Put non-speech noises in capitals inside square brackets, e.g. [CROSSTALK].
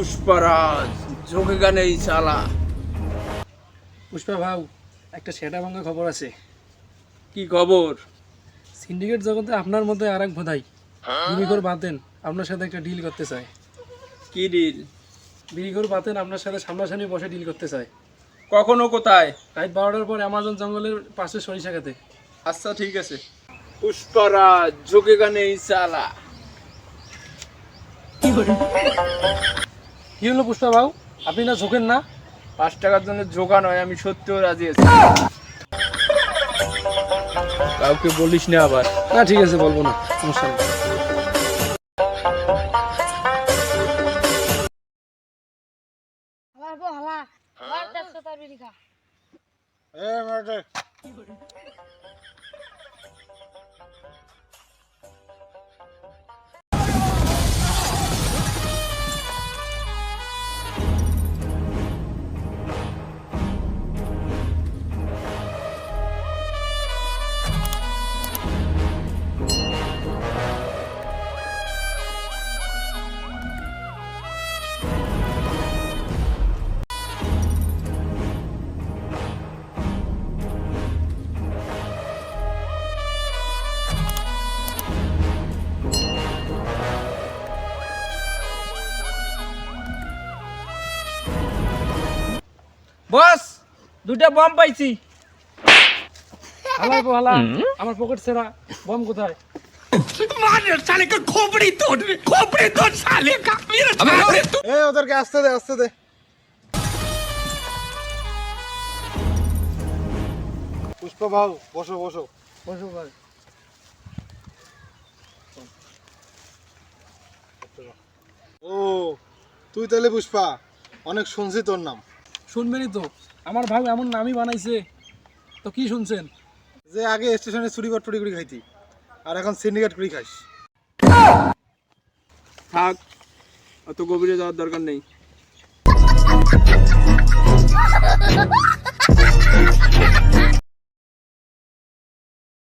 পুষ্পরাজ ঝোঁকে গানে এই চালা। পুষ্পা ভাউ একটা সেটা ভাঙা খবর আছে। কি খবর? সিন্ডিকেট জগতে আপনার মধ্যে আর এক বোধাই বিড়িঘর বাতেন আপনার সাথে একটা ডিল করতে চায়। কি ডিল বিড়িঘর বাতেন আপনার সাথে সামনাসামনি বসে ডিল করতে চায়। কখনো কোথায়? রাত বারোটার পর অ্যামাজন জঙ্গলের পাশে সরিষা খেতে। আচ্ছা ঠিক আছে। পুষ্পরাজ ঝোঁকে গানে এই চালা। কি হলো পুষ্পা ভাউ আপনি না ঝোঁকেন না? পাঁচ টাকার জন্য জোগা নয় আমি সত্যিও রাজি আছি। কাউকে বলিস না আবার। না ঠিক আছে বলব না। সমস্যা নেই। বস দুটা বম পাইছি। পর হালা আমার পকেট সেরা বম কোথায়? এ ওদেরকে আসতে দে আসতে দে। পুষ্প ভাউ বসো বসো। বসো ভাই। ও তুই তাহলে পুষ্পা অনেক শুনছি তোর নাম। শুনবেনই তো। আমার ভাই এমন নামই বানাইছে। তো কি শুনছেন? যে আগে স্টেশনে চুরি বা টুরি করে খাইতি আর এখন সিন্ডিকেট করে খাইস। থাক অত গভীরে যাওয়ার দরকার নেই। [LAUGHS]